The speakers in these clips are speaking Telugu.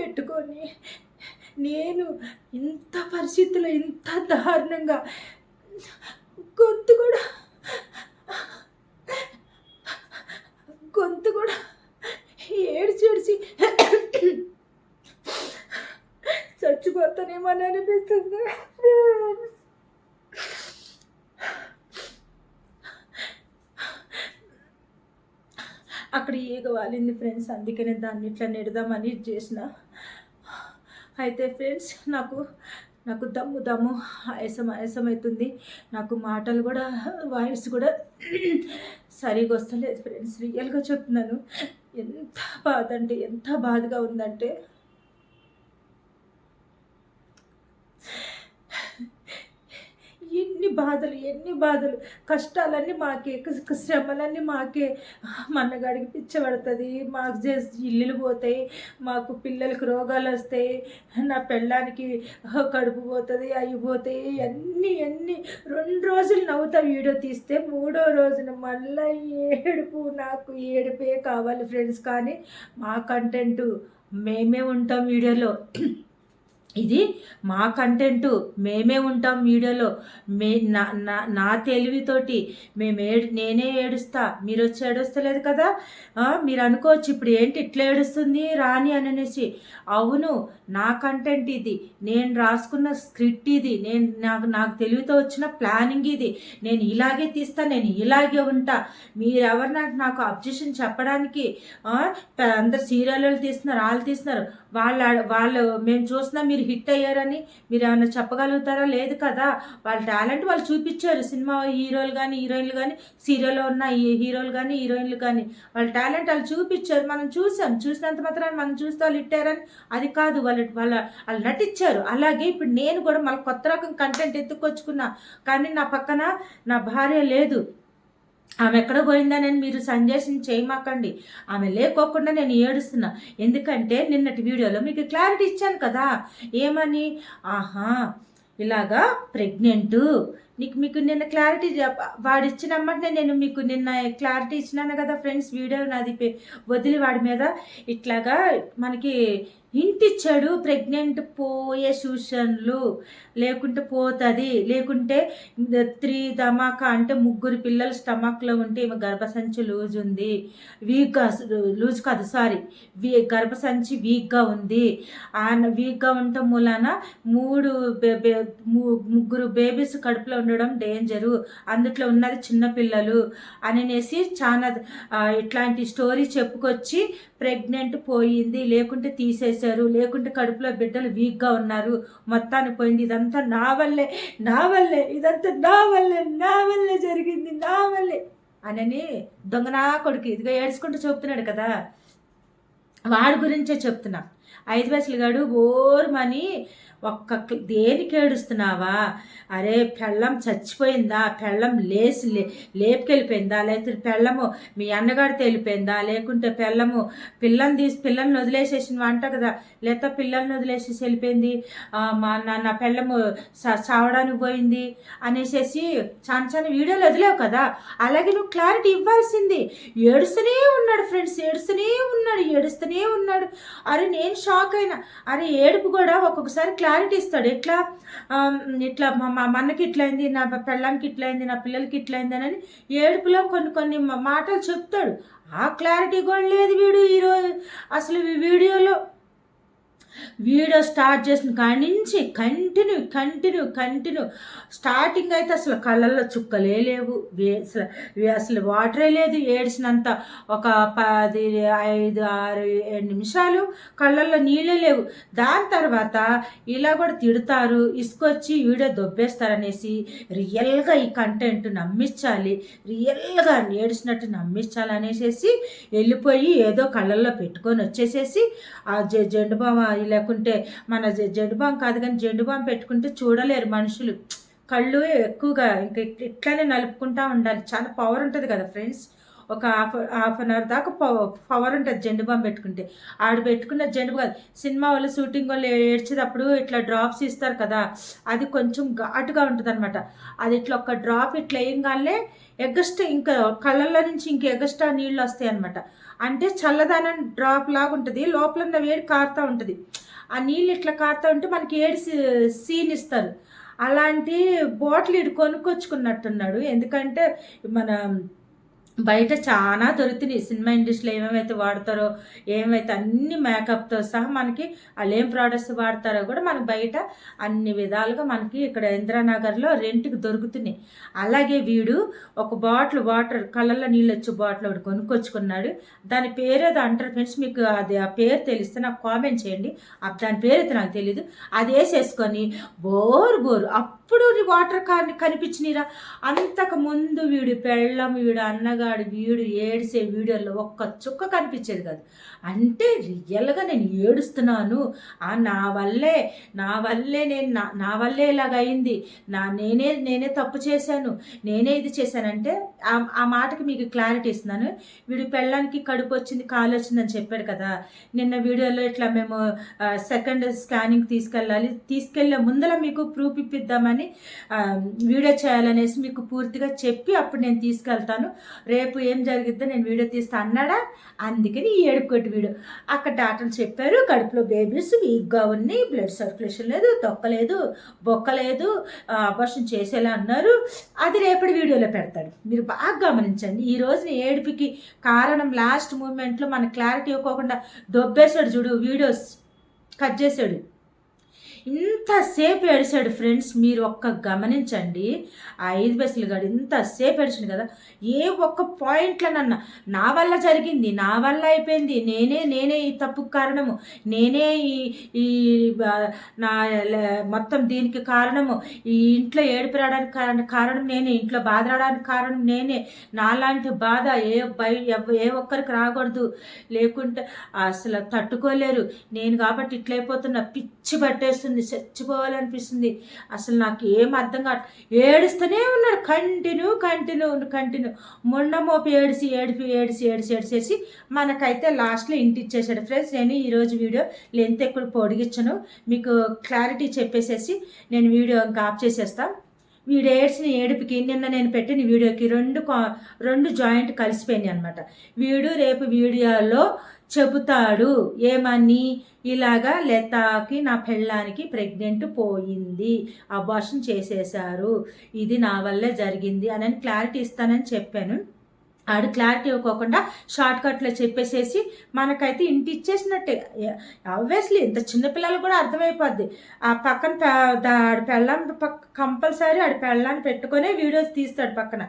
పెట్టుకొని నేను ఇంత పరిస్థితుల్లో ఇంత దారుణంగా గొంతు కూడా గొంతు కూడా ఏడ్చి ఏడ్చి అని అనిపిస్తుంది. అక్కడ ఈగ వాలింది ఫ్రెండ్స్ అందుకనే దాన్ని ఇట్లా నెడదామని చేసిన. అయితే ఫ్రెండ్స్ నాకు నాకు దమ్ము దమ్ము ఆయాసం ఆయాసం అవుతుంది. నాకు మాటలు కూడా వాయిస్ కూడా సరిగా వస్తలేదు ఫ్రెండ్స్ రియల్గా చెప్తున్నాను. ఎంత బాధ అంటే ఎంత బాధగా ఉందంటే ఎన్ని బాధలు ఎన్ని బాధలు కష్టాలన్నీ మాకే శ్రమలన్నీ మాకే. మన్నగాడికి పిచ్చబడుతుంది మాకు చేసి ఇల్లులు పోతాయి మాకు పిల్లలకు రోగాలు వస్తాయి నా పెళ్ళానికి కడుపు పోతుంది అవి పోతాయి అన్నీ అన్నీ రెండు రోజులు నవ్వుతా వీడియో తీస్తే మూడో రోజున మళ్ళీ ఏడుపు నాకు ఏడుపే కావాలి ఫ్రెండ్స్. కానీ మా కంటెంట్ మేమే ఉంటాం వీడియోలో. ఇది మా కంటెంట్ మేమే ఉంటాం వీడియోలో. మే నా నా నా తెలివితోటి మేము ఏడు నేనే ఏడుస్తా. మీరు వచ్చి ఏడుస్తలేదు కదా? మీరు అనుకోవచ్చు ఇప్పుడు ఏంటి ఇట్లా ఏడుస్తుంది రాని అని అనేసి. అవును నా కంటెంట్ ఇది. నేను రాసుకున్న స్క్రిప్ట్ ఇది. నేను నాకు నాకు తెలివితో వచ్చిన ప్లానింగ్ ఇది. నేను ఇలాగే తీస్తా నేను ఇలాగే ఉంటా. మీరెవరు నాకు నాకు అబ్జెక్షన్ చెప్పడానికి? అందరు సీరియళ్ళు తీస్తున్నారు వాళ్ళు తీస్తున్నారు. వాళ్ళ వాళ్ళు మేము చూసినా మీరు హిట్ అయ్యారని మీరు ఏమైనా చెప్పగలుగుతారా లేదు కదా. వాళ్ళ టాలెంట్ వాళ్ళు చూపించారు. సినిమా హీరోలు కానీ హీరోయిన్లు కానీ సీరియల్లో ఉన్న హీరోలు కానీ హీరోయిన్లు కానీ వాళ్ళ టాలెంట్ వాళ్ళు చూపించారు. మనం చూసాం. చూసినంత మాత్రాన్ని మనం చూస్తే వాళ్ళు హిట్టారని అది కాదు. వాళ్ళ వాళ్ళ వాళ్ళు నటించారు. అలాగే ఇప్పుడు నేను కూడా మళ్ళీ కొత్త రకం కంటెంట్ ఎత్తుకొచ్చుకున్నా కానీ నా పక్కన నా భార్య లేదు. ఆమె ఎక్కడ పోయిందనని మీరు సంజేషన్ చేయమాకండి. ఆమె లేకోకుండా నేను ఏడుస్తున్నా. ఎందుకంటే నిన్నటి వీడియోలో మీకు క్లారిటీ ఇచ్చాను కదా. ఏమని? ఆహా ఇలాగా ప్రెగ్నెంట్. నీకు మీకు నిన్న క్లారిటీ వాడు ఇచ్చినమ్మంటే నేను మీకు నిన్న క్లారిటీ ఇచ్చినాను కదా ఫ్రెండ్స్. వీడియో నాది వదిలి వాడి మీద ఇట్లాగా మనకి ఇంటి చెడు ప్రెగ్నెంట్ పోయే సూచనలు లేకుంటే పోతుంది. లేకుంటే త్రీ ధమాకా అంటే ముగ్గురు పిల్లలు స్టమక్లో ఉంటే ఈమె గర్భసంచి లూజ్ ఉంది. వీక్గా లూజ్ కాదు సారీ వీ గర్భసంచి వీక్గా ఉంది. ఆ వీక్గా ఉండటం మూలాన మూడు బే ముగ్గురు బేబీస్ కడుపులో ఉండడం డేంజరు. అందుట్లో ఉన్నది చిన్నపిల్లలు అనేసి చాలా ఇట్లాంటి స్టోరీ చెప్పుకొచ్చి ప్రెగ్నెంట్ పోయింది. లేకుంటే తీసేసి చేశారు. లేకుంటే కడుపులో బిడ్డలు వీక్గా ఉన్నారు. మొత్తానికి పోయింది. ఇదంతా నా వల్లే నా వల్లే ఇదంతా నా వల్లే నా వల్లే జరిగింది నా వల్లే అనని దొంగనా కొడుకు ఇదిగో ఏడ్చుకుంటూ చెప్తున్నాడు కదా. వాడి గురించే చెప్తున్నా. ఐదు పైసలు గాడు ఓర్మని ఒక్క దేనికి ఏడుస్తున్నావా? అరే పెళ్ళం చచ్చిపోయిందా? పెళ్ళం లేచి లే లేపుకెళ్ళిపోయిందా? లేకపోతే పెళ్ళము మీ అన్నగాడితో వెళ్ళిపోయిందా లేకుంటే పెళ్ళము పిల్లని తీసి పిల్లల్ని వదిలేసేసిన అంట కదా లేకపోతే పిల్లల్ని వదిలేసేసి వెళ్ళిపోయింది? మా నా పెళ్ళము చావడానికి పోయింది? అనేసేసి చాలా చాలా వీడియోలు వదిలేవు కదా? అలాగే నువ్వు క్లారిటీ ఇవ్వాల్సింది. ఏడుస్తూనే ఉన్నాడు ఫ్రెండ్స్ ఏడుస్తూనే ఉన్నాడు ఏడుస్తూనే ఉన్నాడు. అరే నేను షాక్ అయినా. అరే ఏడుపు కూడా ఒక్కొక్కసారి క్లారిటీ ఇస్తాడు. ఎట్లా ఇట్లా మా మా ఇట్లయింది నా పెళ్ళానికి ఇట్లయింది నా పిల్లలకి ఇట్లయింది అని ఏడుపులో కొన్ని కొన్ని మాటలు చెప్తాడు. ఆ క్లారిటీ కూడా లేదు వీడు ఈరోజు. అసలు వీడియోలో వీడియో స్టార్ట్ చేసిన కాడి నుంచి కంటిన్యూ కంటిన్యూ కంటిన్యూ. స్టార్టింగ్ అయితే అసలు కళ్ళల్లో చుక్కలే లేవు. అసలు అసలు వాటరే లేదు. ఏడ్చినంత ఒక పది ఐదు ఆరు ఏడు నిమిషాలు కళ్ళల్లో నీళ్ళే లేవు. దాని తర్వాత ఇలా కూడా తిడతారు ఇసుకొచ్చి వీడియో దొబ్బేస్తారనేసి రియల్గా ఈ కంటెంట్ నమ్మించాలి. రియల్గా ఏడ్చినట్టు నమ్మించాలి అనేసి వెళ్ళిపోయి ఏదో కళ్ళల్లో పెట్టుకొని వచ్చేసేసి ఆ జె జెండు బామ లేకుంటే మన జెడ్ జెండు బామ్ కాదు కానీ జెడ్ బామ్ పెట్టుకుంటే చూడలేరు మనుషులు. కళ్ళు ఎక్కువగా ఇంకా ఇట్లానే నలుపుకుంటా ఉండాలి. చాలా పవర్ ఉంటుంది కదా ఫ్రెండ్స్ ఒక హాఫ్ హాఫ్ అన్ అవర్ దాకా పవర్ ఉంటుంది జెండు బాంబు పెట్టుకుంటే. ఆడ పెట్టుకున్న జెండు కాదు సినిమా వాళ్ళు షూటింగ్ వాళ్ళు ఏడ్చేటప్పుడు ఇట్లా డ్రాప్స్ ఇస్తారు కదా అది కొంచెం ఘాటుగా ఉంటుంది అనమాట అది ఇట్లా ఒక డ్రాప్ ఇట్లా వేయంగానే ఎగస్ట్ ఇంకా కళ్ళల్లో నుంచి ఇంక ఎగస్ట్రా నీళ్ళు వస్తాయి అనమాట అంటే చల్లదనం డ్రాప్ లాగా ఉంటుంది లోపల ఉన్న వేడి కారుతూ ఉంటుంది. ఆ నీళ్ళు ఇట్లా కారుతూ ఉంటే మనకి ఏడు సీన్ ఇస్తారు. అలాంటి బాటిల్ ఇటు కొనుక్కొచ్చుకున్నట్టున్నాడు. ఎందుకంటే మన బయట చాలా దొరుకుతున్నాయి సినిమా ఇండస్ట్రీలో ఏమేమైతే వాడతారో ఏమైతే అన్ని మేకప్తో సహా మనకి వాళ్ళు ఏం ప్రోడక్ట్స్ వాడతారో కూడా మనకి బయట అన్ని విధాలుగా మనకి ఇక్కడ ఇంద్రానగర్లో రెంట్కి దొరుకుతున్నాయి. అలాగే వీడు ఒక బాటిల్ వాటర్ కళ్ళల్లో నీళ్ళు వచ్చే బాటిల్ ఒకటి కొనుక్కొచ్చుకున్నాడు. దాని పేరేదో అంటారు ఫ్రెండ్స్ మీకు అది ఆ పేరు తెలిస్తే నాకు కామెంట్ చేయండి. దాని పేరు అయితే నాకు తెలియదు అది వేసేసుకొని బోరు బోరు అప్పుడు వాటర్ కార్ని కనిపించినరా? అంతకు ముందు వీడు పెళ్ళం వీడు అన్నగాడు వీడు ఏడిసే వీడియోలో ఒక్క చుక్క కనిపించేది కాదు. అంటే రియల్గా నేను ఏడుస్తున్నాను. ఆ నా వల్లే నా వల్లే నేను నా నా వల్లే ఇలాగ అయింది. నా నేనే నేనే తప్పు చేశాను. నేనే ఇది చేశానంటే ఆ మాటకి మీకు క్లారిటీ ఇస్తున్నాను. వీడు పెళ్ళానికి కడుపు వచ్చింది కాలు వచ్చిందని చెప్పాడు కదా. నిన్న వీడియోలో ఇట్లా మేము సెకండ్ స్కానింగ్ తీసుకెళ్ళాలి. తీసుకెళ్ళే ముందర మీకు ప్రూఫ్ ఇప్పిద్దామని వీడియో చేయాలనేసి మీకు పూర్తిగా చెప్పి అప్పుడు నేను తీసుకెళ్తాను. రేపు ఏం జరిగిద్దో నేను వీడియో తీస్తా అన్నాడా? అందుకని ఈ ఏడుపు కొట్టి వీడియో. అక్కడ డాక్టర్లు చెప్పారు కడుపులో బేబీస్ వీక్గా ఉన్నాయి బ్లడ్ సర్క్యులేషన్ లేదు తొక్కలేదు బొక్కలేదు ఆపరేషన్ చేసేలా అన్నారు. అది రేపటి వీడియోలో పెడతాడు. మీరు బాగా గమనించండి. ఈ రోజున ఏడుపుకి కారణం లాస్ట్ మూమెంట్లో మన క్లారిటీ ఇవ్వకుండా దొబ్బేశాడు చూడు వీడియోస్ కట్ చేశాడు. ఇంతసేపు ఏడిచాడు ఫ్రెండ్స్ మీరు ఒక్క గమనించండి. ఆ ఐదు బస్సులు గడు ఇంతసేపు ఏడిచాడు కదా ఏ ఒక్క పాయింట్లనన్న నా వల్ల జరిగింది నా వల్ల అయిపోయింది నేనే నేనే ఈ తప్పుకు కారణము నేనే ఈ ఈ నా మొత్తం దీనికి కారణము ఈ ఇంట్లో ఏడిపి రావడానికి కారణం కారణం నేనే ఇంట్లో బాధ రావడానికి కారణం నేనే నాలాంటి బాధ ఏ బయ ఏ ఒక్కరికి రాకూడదు లేకుంటే అసలు తట్టుకోలేరు నేను కాబట్టి ఇట్లయిపోతున్న పిచ్చి పట్టేస్తుంది అనిపిస్తుంది చచ్చిపోవాలనిపిస్తుంది. అసలు నాకు ఏం అర్థం కాదు ఏడుస్తూనే ఉన్నాడు కంటిన్యూ కంటిన్యూ కంటిన్యూ. మొన్న మోపి ఏడిసి ఏడిపి ఏడిసి ఏడిసి ఏడిసేసి మనకైతే లాస్ట్లో ఇంటి ఇచ్చేసాడు. ఫ్రెండ్స్ నేను ఈరోజు వీడియో లెంత్ ఎక్కువ పొడిగించను. మీకు క్లారిటీ చెప్పేసేసి నేను వీడియో ఇంకా ఆఫ్ చేసేస్తాను వీడు ఏడ్చిన ఏడుపుకి నిన్న నేను పెట్టిన వీడియోకి రెండు రెండు జాయింట్ కలిసిపోయినాయి అనమాట వీడు రేపు వీడియోలో చెబుతాడు. ఏమని ఇలాగా లతాకి నా పెళ్ళానికి ప్రెగ్నెంట్ పోయింది. అబార్షన్ చేసేశారు. ఇది నా వల్లే జరిగింది అని క్లారిటీ ఇస్తానని చెప్పాను. ఆడు క్లారిటీ ఇవ్వకుండా షార్ట్ కట్లో చెప్పేసేసి మనకైతే ఇంటి ఇచ్చేసినట్టే ఆబ్వియస్లీ ఇంత చిన్నపిల్లలు కూడా అర్థమైపోద్ది. ఆ పక్కన ఆడి పెళ్ళం కంపల్సరీ ఆడి పెళ్ళాన్ని పెట్టుకునే వీడియోస్ తీస్తాడు పక్కన.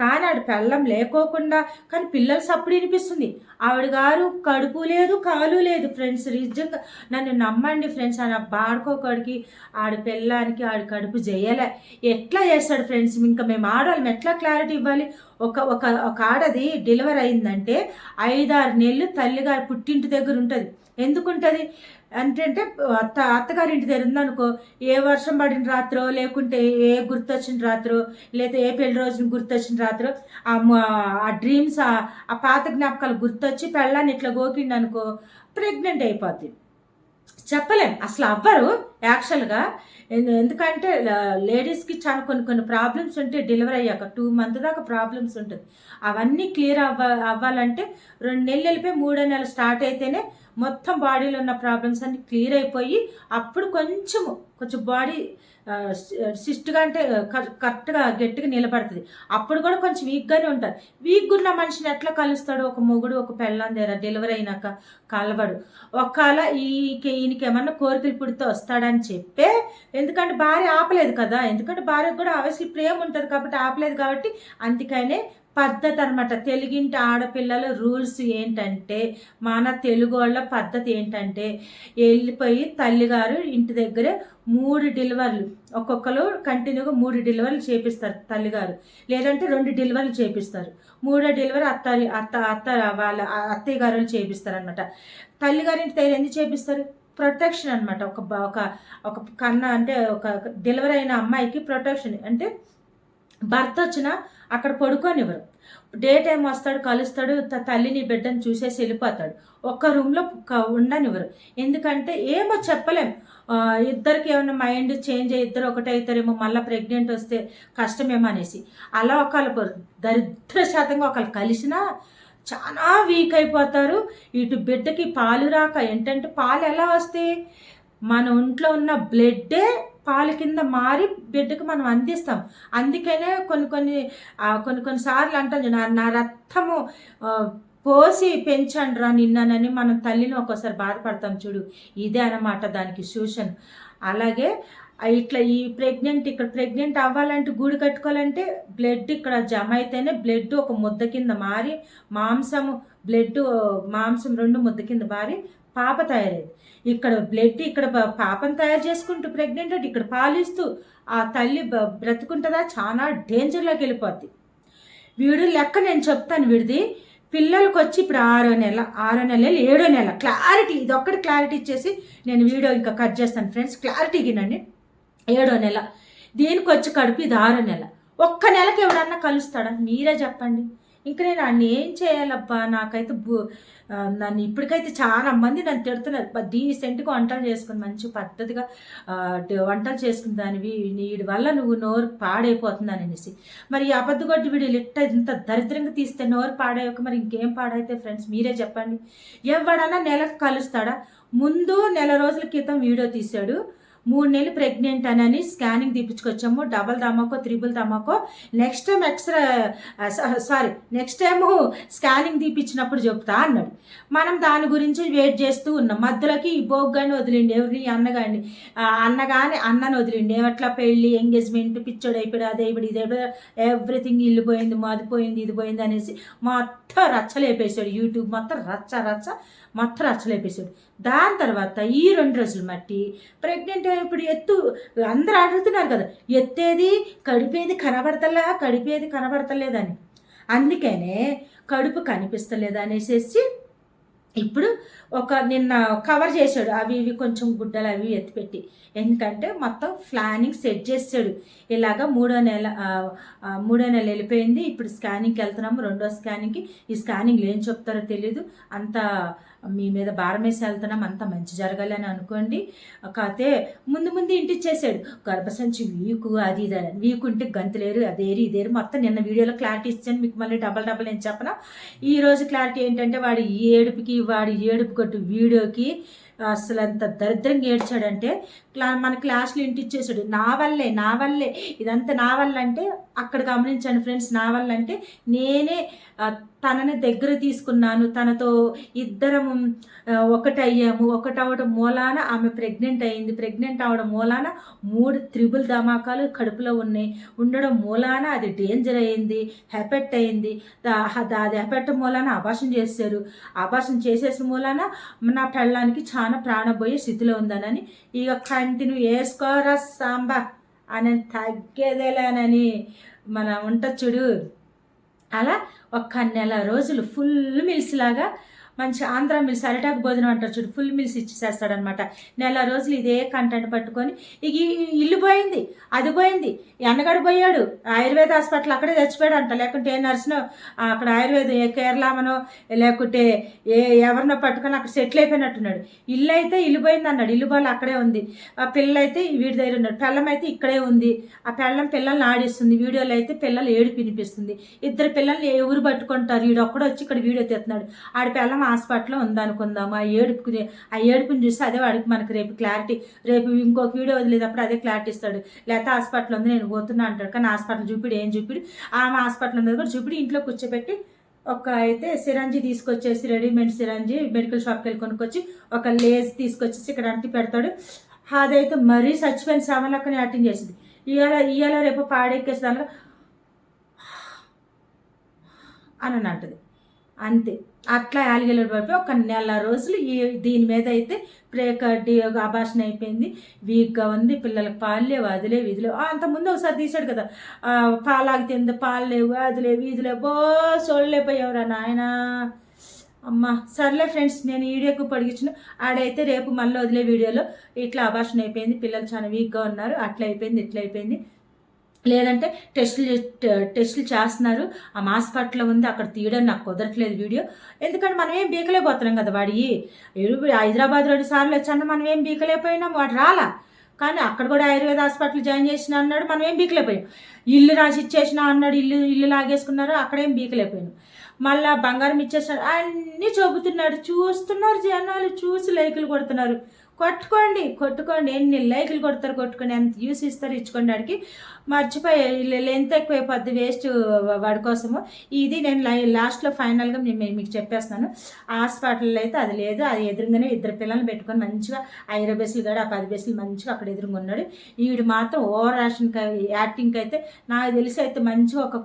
కానీ ఆడి పెళ్ళం లేకోకుండా కానీ పిల్లలు సప్పుడు వినిపిస్తుంది. ఆవిడ గారు కడుపు లేదు కాలు లేదు ఫ్రెండ్స్. నిజంగా నన్ను నమ్మండి ఫ్రెండ్స్. ఆయన బాడుకోకడికి ఆడి పిల్లానికి ఆడి కడుపు చేయలే ఎట్లా చేస్తాడు ఫ్రెండ్స్? ఇంకా మేము ఆడవాళ్ళం. ఎట్లా క్లారిటీ ఇవ్వాలి? ఒక ఒక ఒక ఆడది డెలివరీ అయిందంటే ఐదారు నెలలు తల్లిగారు పుట్టింటి దగ్గర ఉంటుంది. ఎందుకుంటుంది? అంటే అత్త అత్తగారింటి దగ్గర ఉందనుకో ఏ వర్షం పడిన రాత్రో లేకుంటే ఏ గుర్తొచ్చిన రాత్రో లేదా ఏ పెళ్ళి రోజున గుర్తొచ్చిన రాత్రో ఆ డ్రీమ్స్ ఆ పాత జ్ఞాపకాలు గుర్తొచ్చి పెళ్ళాన్ని ఇట్లా గోకిండి అనుకో ప్రెగ్నెంట్ అయిపోద్ది. చెప్పలేం. అసలు అవ్వరు యాక్చువల్గా. ఎందుకంటే లేడీస్కి చాలా కొన్ని కొన్ని ప్రాబ్లమ్స్ ఉంటాయి డెలివరీ అయ్యాక టూ మంత్ దాకా ప్రాబ్లమ్స్ ఉంటుంది. అవన్నీ క్లియర్ అవ్వ అవ్వాలంటే రెండు నెలలు వెళ్ళిపోయి మూడో నెలలు స్టార్ట్ అయితేనే మొత్తం బాడీలో ఉన్న ప్రాబ్లమ్స్ అన్ని క్లియర్ అయిపోయి అప్పుడు కొంచెము కొంచెం బాడీ సిస్ట్గా అంటే కరెక్ట్గా గట్టిగా నిలబడుతుంది. అప్పుడు కూడా కొంచెం వీక్గానే ఉంటారు. వీక్ ఉన్న మనిషిని ఎట్లా కలుస్తాడు? ఒక మొగుడు ఒక పెళ్ళం దగ్గర డెలివరీ అయినాక కలవడు. ఒకవేళ ఈకి ఈయనకి ఏమన్నా కోరికలు పుడితే వస్తాడని చెప్పే ఎందుకంటే భార్య ఆపలేదు కదా? ఎందుకంటే భార్యకు కూడా అవసరం ప్రేమ ఉంటుంది కాబట్టి ఆపలేదు కాబట్టి అందుకనే పద్ధతి అనమాట తెలుగింటి ఆడపిల్లల రూల్స్ ఏంటంటే మన తెలుగు వాళ్ళ పద్ధతి ఏంటంటే వెళ్ళిపోయి తల్లిగారు ఇంటి దగ్గరే మూడు డెలివరీలు ఒక్కొక్కరు కంటిన్యూగా మూడు డెలివరీలు చేపిస్తారు తల్లిగారు. లేదంటే రెండు డెలివరీలు చేపిస్తారు. మూడో డెలివరీ అత్త అత్త అత్త వాళ్ళ అత్తయ్య గారు చేపిస్తారు అనమాట తల్లిగారింటి దగ్గర ఎందుకు చేపిస్తారు? ప్రొటెక్షన్ అనమాట. ఒక ఒక ఒక కన్న అంటే ఒక డెలివరీ అయిన అమ్మాయికి ప్రొటెక్షన్. అంటే భర్త వచ్చినా అక్కడ పడుకోనివ్వరు. డే టైం వస్తాడు కలుస్తాడు త- తల్లిని బిడ్డని చూసేసి వెళ్ళిపోతాడు. ఒక్క రూమ్లో ఉండనివ్వరు. ఎందుకంటే ఏమో చెప్పలేం. ఇద్దరికి ఏమైనా మైండ్ చేంజ్ అయ్యి ఇద్దరు ఒకటే అవుతారేమో మళ్ళీ ప్రెగ్నెంట్ వస్తే కష్టమేమో అనేసి. అలా ఒకళ్ళు దరిద్ర శాతంగా ఒకళ్ళు కలిసినా చాలా వీక్ అయిపోతారు. ఇటు బిడ్డకి పాలు రాక ఏంటంటే పాలు ఎలా వస్తాయి? మన ఒంట్లో ఉన్న బ్లడ్డే పాలు కింద మారి బిడ్డకు మనం అందిస్తాం. అందుకనే కొన్ని కొన్ని కొన్ని కొన్ని సార్లు అంటాం నా నా రక్తము పోసి పెంచండి రా నిన్ననని మనం తల్లిని ఒక్కోసారి బాధపడతాం చూడు. ఇదే అన్నమాట దానికి సూషన్ అలాగే ఇట్లా ఈ ప్రెగ్నెంట్ ఇక్కడ ప్రెగ్నెంట్ అవ్వాలంటే గూడు కట్టుకోవాలంటే బ్లడ్ ఇక్కడ జమ అయితేనే బ్లడ్ ఒక ముద్ద కింద మారి మాంసము బ్లడ్ మాంసం రెండు ముద్ద కింద మారి పాప తయారైంది. ఇక్కడ బ్లడ్ ఇక్కడ పాపం పాపను తయారు చేసుకుంటూ ప్రెగ్నెంట్ అంటే ఇక్కడ పాలిస్తూ ఆ తల్లి బ- బ్రతుకుంటుందా? చాలా డేంజర్లోకి వెళ్ళిపోద్ది. వీడు లెక్క నేను చెప్తాను వీడిది పిల్లలకు వచ్చి ఇప్పుడు ఆరో నెల ఆరో నెల ఏడో నెల. క్లారిటీ ఇది ఒక్కటి క్లారిటీ ఇచ్చేసి నేను వీడియో ఇంకా కట్ చేస్తాను. ఫ్రెండ్స్ క్లారిటీ గినండి ఏడో నెల. దీనికి వచ్చి కడుపు ఇది ఆరో నెల? ఒక్క నెలకి ఎవడన్నా కలుస్తాడా? మీరే చెప్పండి. ఇంకా నేను అన్ని ఏం చేయాలబ్బా? నాకైతే బు నన్ను ఇప్పటికైతే చాలా మంది నన్ను తిడుతున్నారు. డీసెంట్గా వంటలు చేసుకుని మంచి పద్ధతిగా వంటలు చేసుకుని దానివి వీడి వల్ల నువ్వు నోరు పాడైపోతుందని అనేసి. మరి ఈ అబద్ధగొడ్డి వీడియోలు లిట్ట ఇంత దరిద్రంగా తీస్తే నోరు పాడయ్యాక మరి ఇంకేం పాడైతే ఫ్రెండ్స్? మీరే చెప్పండి. ఎవడన్నా నెలకు కలుస్తాడా? ముందు నెల రోజుల క్రితం వీడియో తీశాడు. మూడు నెలలు ప్రెగ్నెంట్ అని స్కానింగ్ తీపించుకొచ్చాము డబల్ ధమాకో త్రిబుల్ ధమాకో నెక్స్ట్ టైం ఎక్స్రా సారీ నెక్స్ట్ టైము స్కానింగ్ తీపించినప్పుడు చెప్తా అన్నాడు. మనం దాని గురించి వెయిట్ చేస్తూ ఉన్నాం. మధ్యలోకి ఈ బోగ్గాన్ని వదిలిండి. ఎవరిని? అన్నగాని అన్నగాని అన్నని వదిలిండి. ఏమట్లా పెళ్ళి ఎంగేజ్మెంట్ పిచ్చోడు అయిపోయాడు అదే ఇప్పుడు ఇదే ఎవ్రీథింగ్ ఇల్లు పోయింది మాది పోయింది ఇది పోయింది అనేసి మొత్తం రచ్చలేపేశాడు. యూట్యూబ్ మొత్తం రచ్చ రచ్చ. మొత్తం రచ్చలేపేసాడు దాని తర్వాత ఈ రెండు రోజులు మట్టి ప్రెగ్నెంట్ ఇప్పుడు ఎత్తు అందరూ అడుగుతున్నారు కదా ఎత్తేది కడిపేది కనబడతలే కడిపేది కనబడతలేదని. అందుకనే కడుపు కనిపిస్తలేదు అనేసి ఇప్పుడు ఒక నిన్న కవర్ చేశాడు అవి ఇవి కొంచెం గుడ్డలు అవి ఎత్తిపెట్టి. ఎందుకంటే మొత్తం ప్లానింగ్ సెట్ చేసాడు ఇలాగ మూడో నెల మూడో నెల వెళ్ళిపోయింది ఇప్పుడు స్కానింగ్కి వెళ్తున్నాము రెండో స్కానింగ్కి. ఈ స్కానింగ్లు ఏం చెప్తారో తెలీదు అంత మీ మీద భారం వేసి వెళ్తున్నాం అంత మంచి జరగాలి అని అనుకోండి. కాకపోతే ముందు ముందు ఇంటిచ్చేసాడు. గర్భసంచి వీకు అది ఇది అని. వీకు ఉంటే గంతులేరు అదేరు ఇదేరు. మొత్తం నిన్న వీడియోలో క్లారిటీ ఇచ్చాను. మీకు మళ్ళీ డబల్ డబల్ నేను చెప్పను? ఈ రోజు క్లారిటీ ఏంటంటే వాడి ఏడుపుకి వాడి ఏడుపు కొట్టు వీడియోకి అసలు అంత దరిద్రంగా ఏడ్చాడంటే క్లా మన క్లాస్లో ఇంటిచ్చేసాడు నా వల్లే నా వల్లే. ఇదంతా నా వల్ల అంటే అక్కడ గమనించండి ఫ్రెండ్స్ నా వల్ల అంటే నేనే తనని దగ్గర తీసుకున్నాను. తనతో ఇద్దరం ఒకటయ్యాము. ఒకటవడం మూలాన ఆమె ప్రెగ్నెంట్ అయింది. ప్రెగ్నెంట్ అవడం మూలాన మూడు త్రిబుల్ ధమాకాలు కడుపులో ఉన్నాయి. ఉండడం మూలాన అది డేంజర్ అయింది. హెపెట్ అయింది. అది హెపెట్ మూలాన అభాషణ చేశారు. అభాషణ చేసేసిన మూలాన నా పెళ్ళానికి చాలా ప్రాణపోయే స్థితిలో ఉందనని ఇక కంటిన్యూ వేసుకోరా సాంబ అని తగ్గేదేలేనని మన ఉంట చూడు. అలా ఒక్క నెల రోజులు ఫుల్ మిల్స్ లాగా మంచి ఆంధ్ర మిల్స్ అరిటాకు భోజనం అంటారు చూడు ఫుల్ మిల్స్ ఇచ్చేసేస్తాడనమాట నెల రోజులు ఇదే కంటెంట్ పట్టుకొని ఇక ఇల్లు పోయింది అది పోయింది ఎన్నగడ పోయాడు ఆయుర్వేద హాస్పిటల్ అక్కడే చచ్చిపోయాడు అంట లేకుంటే ఏ నర్సునో అక్కడ ఆయుర్వేద ఏ కేరళమనో లేకుంటే ఏ ఎవరినో పట్టుకొని అక్కడ సెటిల్ అయిపోయినట్టున్నాడు. ఇల్లు అయితే ఇల్లు పోయింది అన్నాడు ఇల్లు బాలు అక్కడే ఉంది. ఆ పిల్లలు అయితే వీడి దగ్గర ఉన్నాడు పెళ్ళం అయితే ఇక్కడే ఉంది. ఆ పెళ్ళం పిల్లల్ని ఆడిస్తుంది వీడియోలో అయితే పిల్లలు ఏడు వినిపిస్తుంది. ఇద్దరు పిల్లల్ని ఎవరు పట్టుకుంటారు? వీడు ఒక్కడొచ్చి ఇక్కడ వీడియో తీస్తున్నాడు. ఆడి పిల్లం హాస్పిటల్లో ఉందనుకుందాం. ఆ ఏడుపు ఆ ఏడుపుని చూస్తే అదే వాడికి మనకి రేపు క్లారిటీ రేపు ఇంకొక వీడియో వదిలేటప్పుడు అదే క్లారిటీ ఇస్తాడు. లేకపోతే హాస్పిటల్ ఉంది నేను పోతున్నా అంటాడు. కానీ హాస్పిటల్ చూపిడు ఏం చూపిడు. ఆమె హాస్పిటల్ ఉంది కూడా చూపిడు. ఇంట్లో కూర్చోబెట్టి ఒక అయితే సిరంజి తీసుకొచ్చేసి రెడీమేడ్ సిరంజి మెడికల్ షాప్కి వెళ్ళి కొనుక్కొచ్చి ఒక లేజ్ తీసుకొచ్చేసి ఇక్కడ అంటి పెడతాడు. అదైతే మరీ చచ్చిపోయిన సామాన్లక్కనే యాక్టింగ్ చేసింది. ఇవాళ ఇవాళ రేపు పాడెక్కేసి దానిలో అని అంటది అంతే. అట్లా యాలిగేలు పడిపోయి ఒక నెల రోజులు ఈ దీని మీద అయితే ప్రేకడ్డి అభాషణ అయిపోయింది. వీక్గా ఉంది పిల్లలకు పాలు లేవు అది లేవు ఇది లేవు. అంతకుముందు ఒకసారి తీశాడు కదా. ఆ, పాలాగి తింది పాలు లేవు అది లేవు ఇది లేవు. బో సోళ్ళైపోయావురా నాయనా. అమ్మ సర్లే ఫ్రెండ్స్ నేను ఈ వీడియోకు పొడిగించిన. ఆడైతే రేపు మళ్ళీ వదిలే వీడియోలో ఇట్లా అభాషణ అయిపోయింది. పిల్లలు చాలా వీక్గా ఉన్నారు. అట్లా అయిపోయింది ఇట్లా అయిపోయింది. లేదంటే టెస్టులు టెస్టులు చేస్తున్నారు. ఆ హాస్పిటల్లో ఉంది. అక్కడ తీయడం నాకు కుదరట్లేదు వీడియో. ఎందుకంటే మనం ఏం బీకలేకపోతున్నాం కదా వాడి. హైదరాబాద్ రెండు సార్లు వచ్చాను మనం ఏం బీకలేకపోయినాం. వాడు రాలా. కానీ అక్కడ కూడా ఆయుర్వేద హాస్పిటల్ జాయిన్ చేసిన అన్నాడు మనం ఏం బీకలేకపోయాం. ఇల్లు రాసి ఇచ్చేసిన అన్నాడు ఇల్లు ఇల్లు లాగేసుకున్నారు అక్కడేం బీకలేకపోయాను మళ్ళా బంగారం ఇచ్చేసినాడు అన్నీ చెబుతున్నాడు చూస్తున్నారు జనాలు చూసి లైకులు కొడుతున్నారు. కొట్టుకోండి కొట్టుకోండి. ఎన్ని లైకులు కొడతారు కొట్టుకోండి. ఎంత యూస్ ఇస్తారు ఇచ్చుకోండి వాడికి మర్చిపోయి లెంత్ ఎక్కువైపోద్ది వేస్ట్ వాడి కోసము. ఇది నేను లాస్ట్లో ఫైనల్గా నేను మీకు చెప్పేస్తాను హాస్పిటల్లో అయితే అది లేదు. అది ఎదురుగానే ఇద్దరు పిల్లల్ని పెట్టుకొని మంచిగా ఐదు బేసులు కాదు ఆ పది బేసులు మంచిగా అక్కడ ఎదురుగా ఉన్నాడు. వీడు మాత్రం ఓవర్ యాక్షన్ యాక్టింగ్కి అయితే నాకు తెలిసి అయితే మంచిగా ఒక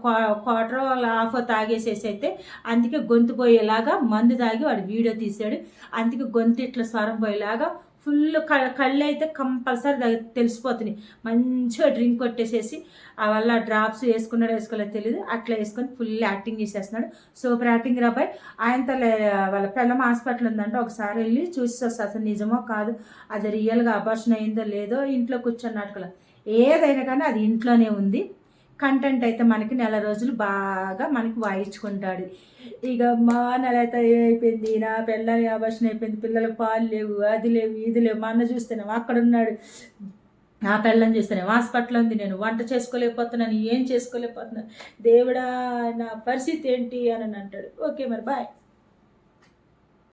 క్వార్టర్ హాఫ్ తాగేసేసి అయితే అందుకే గొంతు పోయేలాగా మందు తాగి వాడు వీడియో తీసాడు అందుకే గొంతు ఇట్లా స్వరం పోయేలాగా ఫుల్ కళ్ళు అయితే కంపల్సరీ తెలిసిపోతున్నాయి మంచిగా డ్రింక్ కొట్టేసేసి ఆ వల్ల డ్రాప్స్ వేసుకున్నాడు వేసుకోలేదు తెలియదు అట్లా వేసుకొని ఫుల్ యాక్టింగ్ చేసేస్తున్నాడు. సూపర్ యాక్టింగ్ రాబాయ్ ఆయనతో లే- వాళ్ళ పిల్లం హాస్పిటల్ ఉందంటే. ఒకసారి వెళ్ళి చూసి వస్తా. అసలు నిజమో కాదు? అది రియల్గా అబార్షన్ అయిందో లేదో ఇంట్లో కూర్చొని నాటకలు. ఏదైనా కానీ అది ఇంట్లోనే ఉంది. కంటెంట్ అయితే మనకి నెల రోజులు బాగా మనకి వాయించుకుంటాడు. ఇక మా నెల అయితే అయిపోయింది నా పిల్లలకి అబార్షన్ అయిపోయింది. పిల్లలకు పాలు లేవు అది లేవు ఇది లేవు. మా అన్న చూస్తేనేమో అక్కడ ఉన్నాడు. నా పెళ్ళని చూస్తేనేమో హాస్పిటల్ ఉంది నేను వంట చేసుకోలేకపోతున్నాను ఏం చేసుకోలేకపోతున్నాను. దేవుడా నా పరిస్థితి ఏంటి అని అంటాడు. ఓకే మరి బాయ్.